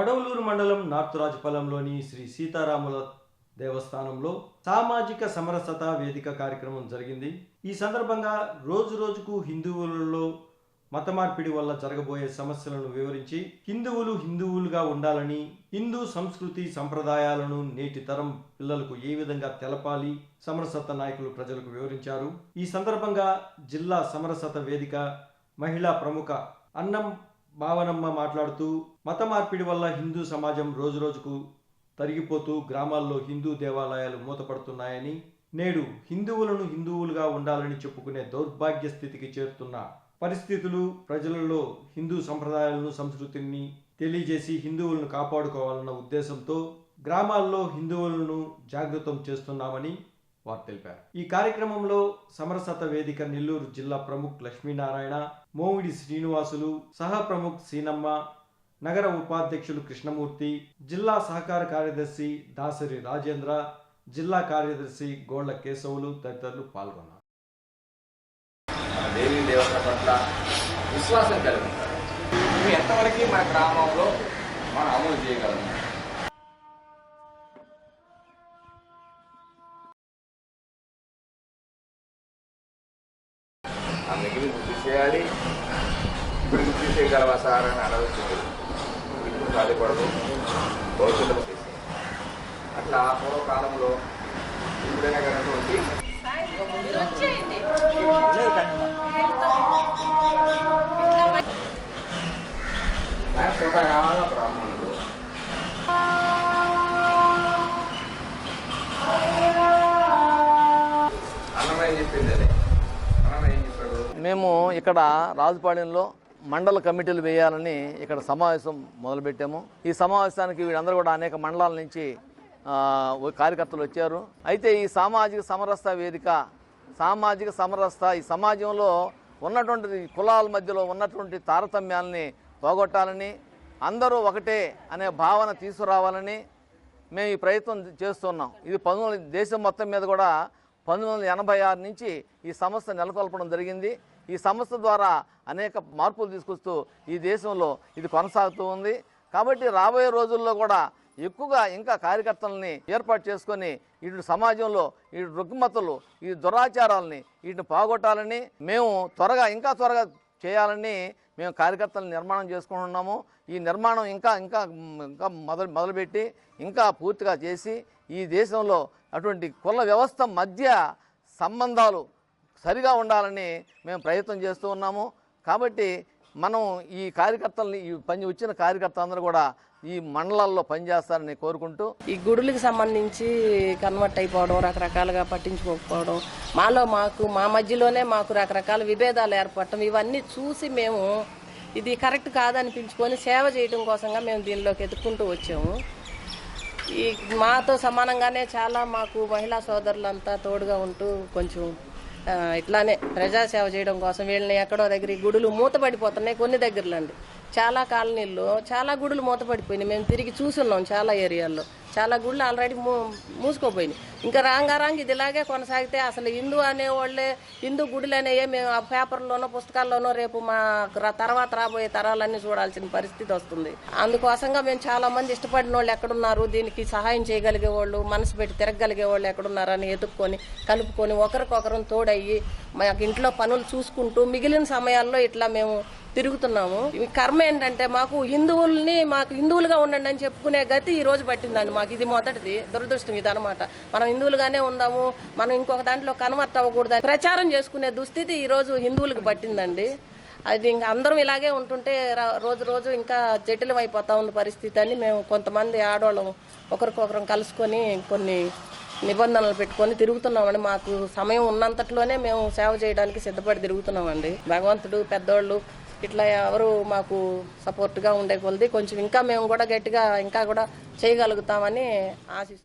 కొడవలూరు మండలం నార్త్ రాజుపాలెంలోని శ్రీ సీతారాముల దేవస్థానంలో సామాజిక సమరసత వేదిక కార్యక్రమం జరిగింది. ఈ సందర్భంగా రోజు రోజుకు హిందువులలో మత మార్పిడి వల్ల జరగబోయే సమస్యలను వివరించి హిందువులు హిందువులుగా ఉండాలని హిందూ సంస్కృతి సంప్రదాయాలను నేటి తరం పిల్లలకు ఏ విధంగా తెలపాలి సమరసత నాయకులు ప్రజలకు వివరించారు. ఈ సందర్భంగా జిల్లా సమరసత వేదిక మహిళా ప్రముఖ అన్నం భావనమ్మ మాట్లాడుతూ మత మార్పిడి వల్ల హిందూ సమాజం రోజురోజుకు తరిగిపోతూ గ్రామాల్లో హిందూ దేవాలయాలు మూతపడుతున్నాయని నేడు హిందువులను హిందువులుగా ఉండాలని చెప్పుకునే దౌర్భాగ్య స్థితికి చేరుతున్న పరిస్థితులు ప్రజలలో హిందూ సంప్రదాయాలను సంస్కృతిని తెలియజేసి హిందువులను కాపాడుకోవాలన్న ఉద్దేశంతో గ్రామాల్లో హిందువులను జాగృతం చేస్తున్నామని వారు తెలిపారు ఈ కార్యక్రమంలో సమరసత వేదిక నెల్లూరు జిల్లా ప్రముఖ్ లక్ష్మీనారాయణ మోవిడి శ్రీనివాసులు సహ ప్రముఖ్ సీనమ్మ నగర ఉపాధ్యక్షులు కృష్ణమూర్తి జిల్లా సహకార కార్యదర్శి దాసరి రాజేంద్ర జిల్లా కార్యదర్శి గోళ్ళ కేశవులు తదితరులు పాల్గొన్నారు. దేవి దేవత పట్ల విశ్వాసం కలిగి ఎంతవరకు మన గ్రామంలో మనం అమలు చేయగలము? అందుకని మిగిలిన గుర్తు చేయాలి. ఇప్పుడు గుర్తు చేయగలవా సార్ అని అడగచ్చు ఇప్పుడు సాధ్యపడదు భవిష్యత్తులో చేసేయాలి. అట్లా ఆ పూర్వకాలంలో ఇప్పుడైనా కనుక స్వతహాగా బ్రాహ్మణుడు? అన్నమయ్య చెప్పింది మేము ఇక్కడ రాజుపాలెంలో మండల కమిటీలు వేయాలని ఇక్కడ సమావేశం మొదలుపెట్టాము. ఈ సమావేశానికి వీళ్ళందరూ కూడా అనేక మండలాల నుంచి కార్యకర్తలు వచ్చారు. అయితే ఈ సామాజిక సమరస్త వేదిక సామాజిక సమరస్త ఈ సమాజంలో ఉన్నటువంటి కులాల మధ్యలో ఉన్నటువంటి తారతమ్యాలని పోగొట్టాలని అందరూ ఒకటే అనే భావన తీసుకురావాలని మేము ఈ ప్రయత్నం చేస్తున్నాం. ఇది పంతొమ్మిది దేశం మొత్తం మీద కూడా పంతొమ్మిది వందల ఎనభై ఆరు నుంచి ఈ సంస్థ నెలకొల్పడం జరిగింది. ఈ సంస్థ ద్వారా అనేక మార్పులు తీసుకొస్తూ ఈ దేశంలో ఇది కొనసాగుతూ ఉంది. కాబట్టి రాబోయే రోజుల్లో కూడా ఎక్కువగా ఇంకా కార్యకర్తలని ఏర్పాటు చేసుకొని ఇటు సమాజంలో ఈ రుగ్మతలు ఈ దురాచారాలని వీటిని పోగొట్టాలని మేము త్వరగా ఇంకా త్వరగా చేయాలని మేము కార్యకర్తలను నిర్మాణం చేసుకుంటున్నాము. ఈ నిర్మాణం ఇంకా ఇంకా ఇంకా మొదలు మొదలుపెట్టి ఇంకా పూర్తిగా చేసి ఈ దేశంలో అటువంటి కుల వ్యవస్థ మధ్య సంబంధాలు సరిగా ఉండాలని మేము ప్రయత్నం చేస్తూ ఉన్నాము. కాబట్టి మనం ఈ కార్యకర్తలని ఈ పని వచ్చిన కార్యకర్తలందరూ కూడా ఈ మండలాల్లో పనిచేస్తారని కోరుకుంటూ ఈ గుడులకు సంబంధించి కన్వర్ట్ అయిపోవడం రకరకాలుగా పట్టించుకోకపోవడం మాలో మాకు మా మధ్యలోనే మాకు రకరకాల విభేదాలు ఏర్పడటం ఇవన్నీ చూసి మేము ఇది కరెక్ట్ కాదనిపించుకొని సేవ చేయడం కోసంగా మేము దీనిలోకి ఎదుర్కొంటూ వచ్చాము. ఈ మాతో సమానంగానే చాలా మాకు మహిళా సోదరులంతా తోడుగా ఉంటూ కొంచెం ఇట్లానే ప్రజాసేవ చేయడం కోసం వీళ్ళని ఎక్కడో దగ్గర గుడులు మూతపడిపోతున్నాయి కొన్ని దగ్గరలండి. చాలా కాలనీల్లో చాలా గుడులు మూతపడిపోయినాయి. మేము తిరిగి చూసున్నాం చాలా ఏరియాల్లో. చాలా గుళ్ళు ఆల్రెడీ మూ మూసుకోపోయినాయి. ఇంకా రాంగారాంగ్ ఇదిలాగే ఇది ఇలాగే కొనసాగితే అసలు హిందూ అనేవాళ్ళే హిందూ గుడులు అనేవి మేము ఆ పేపర్లోనో పుస్తకాల్లోనో రేపు మా తర్వాత రాబోయే తరాలన్నీ చూడాల్సిన పరిస్థితి వస్తుంది. అందుకోసంగా మేము చాలా మంది ఇష్టపడిన వాళ్ళు ఎక్కడున్నారు దీనికి సహాయం చేయగలిగే వాళ్ళు మనసు పెట్టి తిరగగలిగే వాళ్ళు ఎక్కడున్నారని ఎదుక్కొని కలుపుకొని ఒకరికొకరం తోడయ్యి మాకు ఇంట్లో పనులు చూసుకుంటూ మిగిలిన సమయాల్లో ఇట్లా మేము తిరుగుతున్నాము. ఈ ఏంటంటే మాకు హిందువుల్ని మాకు హిందువులుగా ఉండండి అని చెప్పుకునే గతి ఈ రోజు పట్టిందండి. మాకు ఇది మొదటిది దురదృష్టం ఇది అనమాట మనం హిందువులుగానే ఉందాము మనం ఇంకొక దాంట్లో కన్వర్ట్ అవ్వకూడదు ప్రచారం చేసుకునే దుస్థితి ఈ రోజు హిందువులకు పట్టిందండి. అది ఇంకా అందరం ఇలాగే ఉంటుంటే రోజు రోజు ఇంకా జటిలం అయిపోతా ఉంది పరిస్థితి అని మేము కొంతమంది ఆడవాళ్ళం ఒకరికొకరం కలుసుకొని కొన్ని నిబంధనలు పెట్టుకొని తిరుగుతున్నామండి. మాకు సమయం ఉన్నంతట్లోనే మేము సేవ చేయడానికి సిద్ధపడి తిరుగుతున్నామండి. భగవంతుడు పెద్దోళ్ళు ఇట్లా ఎవరు మాకు సపోర్ట్గా ఉండే కొలది కొంచెం ఇంకా మేము కూడా గట్టిగా ఇంకా కూడా చేయగలుగుతామని ఆశిస్తున్నాం.